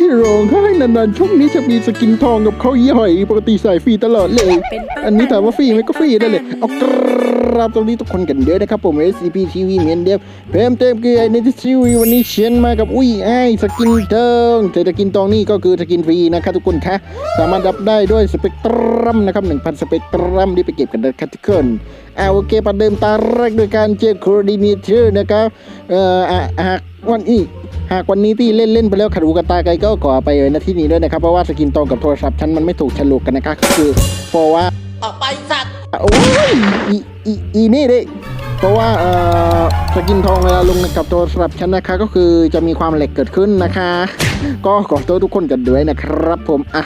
ที่ร้องไห้นานๆ ช่วงนี้จะมีสกินทองกับข้าวยี่หอยปกติใส่ฟรีตลอดเลยอันนี้ถามว่าฟรีไหมก็ฟรีได้เลยเอากราบตรงนี้ทุกคนกันเด้อนะครับผม SCP TV เหมือนเดิมเพิ่มเติมคือไอ้ในที่ทีวีวันนี้เชียนมากับอุ้ยไอ้สกินทองแต่สกินทองนี่ก็คือสกินฟรีนะครับทุกคนคะสามารถรับได้ด้วยสเปกตรัมนะครับ1,000สเปกตรัมที่ไปเก็บกันนะครับทุกคน เอาโอเคประเดิมตาแรกโดยการเจอโครดิเนเตอร์นะครับเอ่อหากวันนี้หากวันนี้ที่เล่นเล่นไปแล้วขัดหูกับตาไกลก็ขอไปในที่นี้ด้วยนะครับเพราะว่าสกินตรงกับโทรศัพท์ฉันมันไม่ถูกฉลุกกันนะครับก็คือเพราะว่าออกไปสัตว์โอ้ยอีอีอีนี่ดิเพราะว่าเอ่อสกินทองเวลาลงกับโทรศัพท์ฉันนะคะก็คือจะมีความแหลกเกิดขึ้นนะคะ ก็ขอโทษทุกคนกันด้วยนะครับผมอะ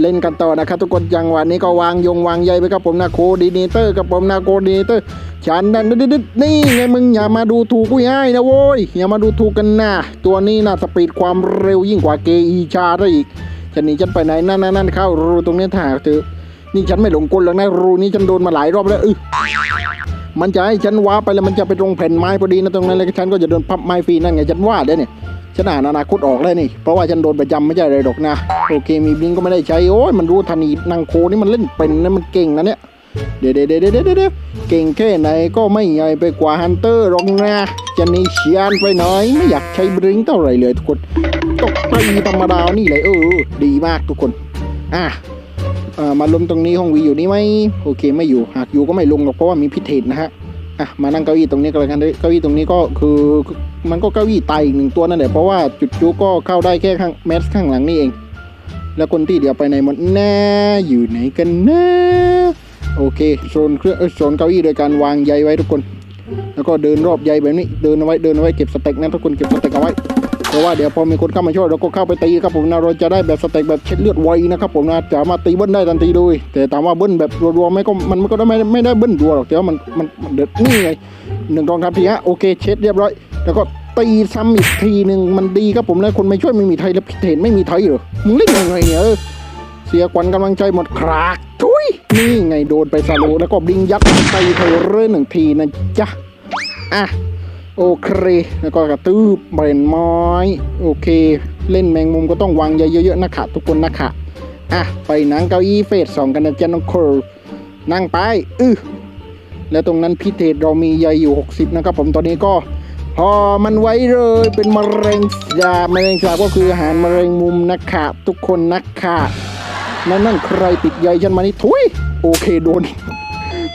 เล่นกันต่อนะครับทุกคนจังหวะนี้ก็วางยงวางใยไปครับผมนะโคดิเนเตอร์กับผมนะโคดิเนเตอร์ฉันนั่นดิดนี่ไงมึงอย่ามาดูถูกกูง่ายนะโว้ยอย่ามาดูถูกกันนะตัวนี้นะสปีดความเร็วยิ่งกว่าเกอีชาได้อีกจะหนีฉันไปไหนนั่นนั่นนั่นเข้ารูตรงนี้ถ่าเถอะนี่ฉันไม่หลงกลหรอกนะรูนี้ฉันโดนมาหลายรอบแล้วเออมันจะให้ฉันว้าไปแล้วมันจะไปตรงแผ่นไม้พอดีนะตรงนั้นเลยฉันก็จะโดนพับไม้ฟรีนั่นไงฉันว่าได้เนี่ย ฉันอ่านอนาคตออกแล้วนี่ เพราะว่าฉันโดนประจำไม่ใช่เลยหรอกนะ โอเค มีบิงก็ไม่ได้ใช้ โอ้ยมันรู้ทันีนางโคนี่มันเล่นเป็นนะมันเก่งนะเนี่ย เดี๋ยวเดี๋ยวเดี๋ยวเดี๋ยวเดี๋ยวเก่งแค่ไหนก็ไม่ใหญ่ไปกว่าฮันเตอร์หรอกนะจะนีเชียนไปหน่อย ไม่อยากใช้บลิงเท่าไหร่เลยทุกคน ตกไปธรรมดานี่เลยเออ ดีมากทุกคน อะเออมาลงตรงนี้ห้องวีอยู่นี่ไหมโอเคไม่อยู่ หากอยู่ก็ไม่ลงหรอกเพราะว่ามีพิเทศนะฮะ อะมานั่งเก้าอี้ตรงนี้ก็แล้วกันเก้าอี้ตรงนี้ก็คือมันก็เก้าอี้ตายอีกหนึ่งตัวนั่นแหละเพราะว่าจุดจุก็เข้าได้แค่ข้างแมสข้างหลังนี่เอง แล้วคนที่เดียวไปไหนหมดแน่อยู่ไหนกันนะโอเคโซนเครื่องโซนเก้าอี้โดยการวางใยไว้ทุกคน แล้วก็เดินรอบใยแบบนี้เดินเอาไว้เดินเอาไว้เก็บสเต็กนะทุกคนเก็บสเต็กเอาไว้ เพราะว่าเดี๋ยวพอมีคนเข้ามาช่วยเราก็เข้าไปตีครับผมนะเราจะได้แบบสเต็กแบบเช็ดเลือดไวนะครับผมนะสามารถตีเบิ้ลได้ทันทีเลยแต่ถามว่าเบิ้ลแบบรัวๆไม่ก็มันมันก็ไม่ได้ไม่ได้เบิ้ลรัวหรอกแต่ว่ามันมันเดือดนี่ไงหนึ่งกองทัพทีฮะโอเคเช็ดเรียบร้อย แล้วก็ตีซ้ำอีกทีหนึ่งมันดีครับผมนะคนไม่ช่วยไม่มีไทยแล้วพิเทนไม่มีไทยเหรอมึงเล่นยังไงเนี่ยเสียขวัญกำลังใจหมดครากทุยนี่ไงโดนไปซาโลแล้วก็บิงยัดไปไทยเรื่อหนึ่งทีนะจ๊ะอะ โอเค แล้วก็กระตืบเบรนไม้โอเค เล่นแมงมุมก็ต้องวางเยอะๆนะคะทุกคนนะคะอะไปนั่งเก้าอี้เฟสสองกันนะจ๊ะน้องโคลนั่งไปอื้อแล้วตรงนั้นพิเทศเรามีใยอยู่ 60 นะครับผมตอนนี้ก็พอมันไว้เลยเป็นมะเร็งสามะเร็งสาบก็คืออาหารมะเร็งมุมนะคะทุกคนนะคะนั่นนั่นใครติดใยฉันมานี่ทุยโอเคโดน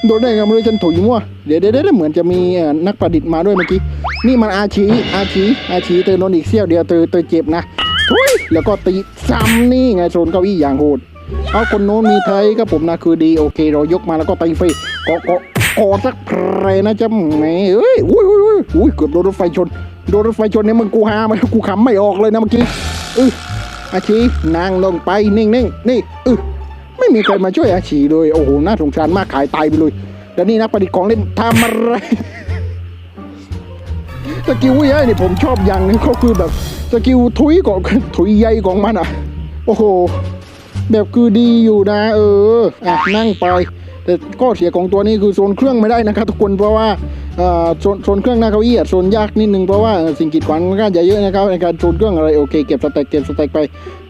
โดนได้ไงไม่รู้ฉันถุยมั่วเดี๋ยวเดี๋ยวเดี๋ยวเหมือนจะมีนักประดิษฐ์มาด้วยเมื่อกี้ นี่มันอาชีอาชีอาชีเธอโดนอีกเสี้ยวเดียวเธอเธอเจ็บนะทุยแล้วก็ตีซ้ำนี่ไงโซนเก้าอี้อย่างโหด เอาคนโน้นมีไทยก็ผมนะคือดีโอเค เรายกมาแล้วก็ตีฟรีก็ก็กอสักเพลนะจ๊ะแหมเอ้ยอุ้ยอุ้ยอุ้ยอุ้ยเกือบโดนรถไฟชน โดนรถไฟชนเนี่ยมึงกูหามันกูขำไม่ออกเลยนะเมื่อกี้เอออาชีนางลงไปนิ่งนิ่งนี่เออ ม่มีใครมาช่วยอาชีเลย โอ้โห น่าสงสารมากขายตายไปเลย แล้วนี่นักประดิษฐ์ของเล่นทำอะไรสกิลวิยนี่ผมชอบอย่างหนึงก็คือแบบสกิลทุยของทุยใยของมันอะ โอ้โห แบบคือดีอยู่นะ เอออะนั่งไป แต่ข้อเสียของตัวนี้คือโซนเครื่องไม่ได้นะครับทุกคนเพราะว่าอ่อโซนโซนเครื่องหน้าเก้าอี้อะโซนยากนิดนึงเพราะว่าสิ่งกีดขวางมันก็จะเยอะนะครับในการโซนเครื่องอะไรโอเคเก็บสเต็กเก็บสเต็กไป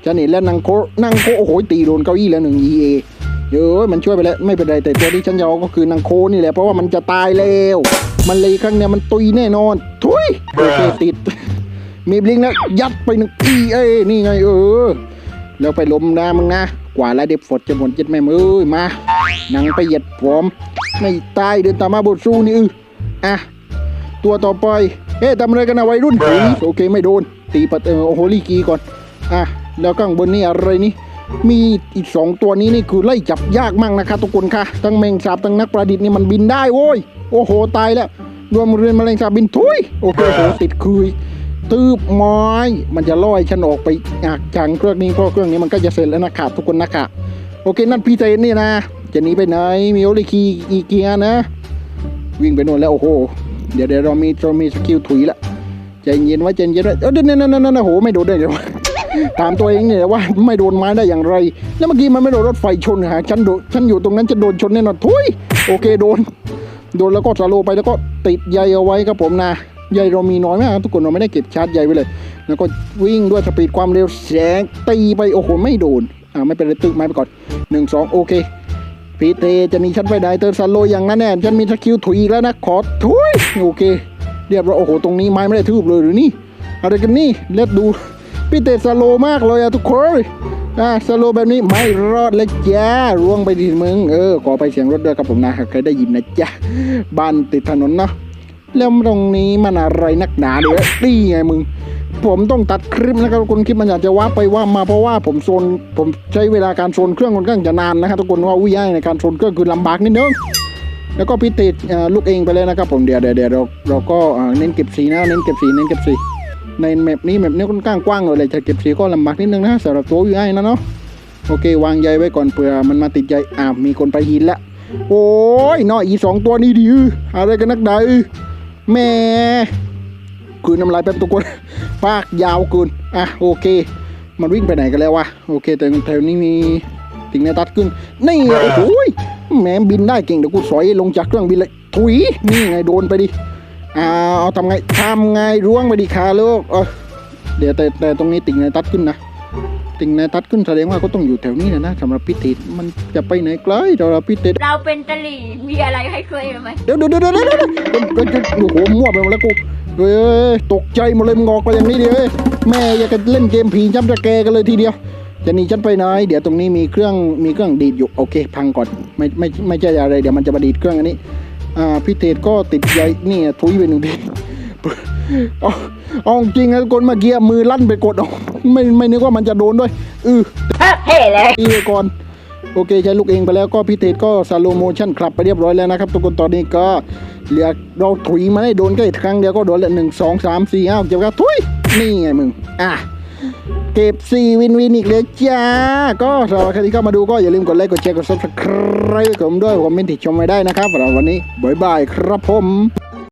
จะนี่แล้วนั่งโคนั่งโคโอ้โหตีโดนเก้าอี้แล้วหนึ่ง EA เยอะมันช่วยไปแล้วไม่เป็นไรแต่ตัวที่ฉันจะเอก็คือนังโคนี่แหละเพราะว่ามันจะตายแล้วมันเลยครั้งเนี้ยมันตุยแน่นอน ทุยโอเคติด มีบลิงแล้วยัดไปหนึ่งอีเอ้นี่ไงเออ แล้วไปล้มนะมึงนะ กว่าแล้วเด็บฝดจะหมดเจ็ดแม่มือมาหนังไปเหยียดผมไม่ตายเดินตามมาบทสู้นี่อืออะตัวต่อไปเอ๊ะทำอะไรกันนะวัยรุ่นผีโอเคไม่โดน ตีปัดเออโอโหลีกีก่อนอะแล้วข้างบนนี่อะไรนี่มีอีกสองตัวนี้นี่คือไล่จับยากมากนะคะทุกคนค่ะทั้งแมงสาบทั้งนักประดิษฐ์นี่มันบินได้โว้ยโอ้โหตายแล้วรวมเรียนแมลงสาบบินทุยโอเคโอ้โหติดคุย ตืบไม้ มันจะลอยฉันออกไปจากจังเครื่องนี้เพราะเครื่องนี้มันก็จะเสร็จแล้วนะครับทุกคนนะคะโอเคนั่นพี่เจนนี่นะ จะหนีไปไหนมีโอลิคีอีเกียนะ วิ่งไปโน่นแล้วโอ้โห เดี๋ยวเดี๋ยวเรามีเรามีสกิลถุยละใจเย็นไว้ใจเย็นไว้เออเดี๋ยวนั่นนั่นนั่นโอ้โหไม่โดนได้เลยวะถามตัวเองเนี่ยว่าไม่โดนไม้ได้อย่างไร แล้วเมื่อกี้มันไม่โดนรถไฟชนฮะฉันโดนฉันอยู่ตรงนั้นจะโดนชนแน่นอนทุยโอเคโดน โดนแล้วก็สโลไปแล้วก็ติดใยเอาไว้ครับผมนะ ใยเรามีน้อยมากครับทุกคนเราไม่ได้เก็บชาร์จใยไว้เลย แล้วก็วิ่งด้วยสปีดความเร็วแสงตีไปโอ้โหไม่โดนอ่าไม่เป็นไรตึกไม้ไปก่อนหนึ่งสองโอเคพีเตจะหนีฉันไปได้เตอร์ซันโลอย่างนั้นแน่ฉันมีสกิลถุยอีกแล้วนะขอถุยโอเค เรียบร้อยโอ้โหตรงนี้ไม้ไม่ได้ทืบเลยหรือนี่อะไรกันนี่เล็ดดูพีเตสโลมากเลยอะทุกคนอ่าสโลแบบนี้ไม่รอดเลยจ้าร่วงไปดิมึงเออขอไปเสียงรถด้วยครับผมนะใครได้ยินนะจ๊ะบ้านติดถนนเนาะ แล้วตรงนี้มันอะไรนักหนาเลยนี่ไงมึง ผมต้องตัดคลิปนะครับทุกคนคลิปมันอยากจะว่าไปว่ามาเพราะว่าผมโซนผมใช้เวลาการโซนเครื่องค่อนข้างจะนานนะครับทุกคนว่าอุ้ยยในการโซนเครื่องคือลำบากนิดนึงแล้วก็พี่ติดลูกเองไปเลยนะครับผมเดี๋ยวเดี๋ยวเดี๋ยวเราเราก็เน้นเก็บสีนะเน้นเก็บสีเน้นเก็บสีในแมปนี้แมปนี้ค่อนข้างกว้างเลยจะเก็บสีก็ลำบากนิดนึงนะสำหรับตัวอยู่ไอ้นะเนาะโอเควางใยไว้ก่อนเผื่อมันมาติดใยอ่ามีคนไปหินละโอ้ยน้อยอีสองตัวนี้ดิอะไรกันนักดาอือ แหม่คืนน้ำลายแป๊บทุกคนปากยาวเกินอะโอเค มันวิ่งไปไหนกันแล้ววะโอเค แต่แถวนี้มีติ่งในตัดขึ้นนี่ไงโอ้โหยแหมบินได้เก่งเดี๋ยวกูสอยลงจากเครื่องบินเลยถุยนี่ไงโดนไปดิอ่าเอาทำไงทำไงร่วงไปดิคาลูกเออเดี๋ยวแต่แต่ตรงนี้ติ่งในตัดขึ้นนะ ติ่งในตัดขึ้นแสดงว่าก็ต้องอยู่แถวนี้นะนะสำหรับพิธีมันจะไปไหนไกลสำหรับพิธีเราเป็นตะหลี่มีอะไรให้เคยไหมเดี๋ยวเดี๋ยวเดี๋ยวเดี๋ยวเดี๋ยวเดี๋ยวเดี๋ยวโอ้โหมั่วไปหมดแล้วกูเฮ้ยตกใจหมดเลยมึงออกไปอย่างนี้ดิเฮ้ยแม่อยากจะเล่นเกมผีจับจะแกกันเลยทีเดียวจะหนีฉันไปไหนเดี๋ยวตรงนี้มีเครื่องมีเครื่องดีดอยู่โอเค พังก่อนไม่ไม่ไม่ใช่อะไรเดี๋ยวมันจะมาดีดเครื่องอันนี้อ่าพี่เทศก็ติดใยนี่ทุยไปหนึ่งที เอาเอาจริงนะทุกคนเมื่อกี้มือลั่นไปกดเอาไม่ไม่นึกว่ามันจะโดนด้วยอือเท่เลยตีไปก่อนโอเคใช้ลูกเองไปแล้วก็พี่เทศก็สโลโมชั่นคลับไปเรียบร้อยแล้วนะครับ ทุกคนตอนนี้ก็เหลือเราถุยมาได้โดนแค่ครั้งเดียวก็โดนละหนึ่งสองสามสี่ห้าเจ็บครับถุยนี่ไงมึงอะเก็บสี่วินวินอีกเลยจ้า ก็สำหรับใครที่เข้ามาดูก็อย่าลืมกดไลค์กดแชร์กดซับสไครต์ผมด้วยผมเป็นติดชมไม่ได้นะครับสำหรับวันนี้บ๊ายบายครับผม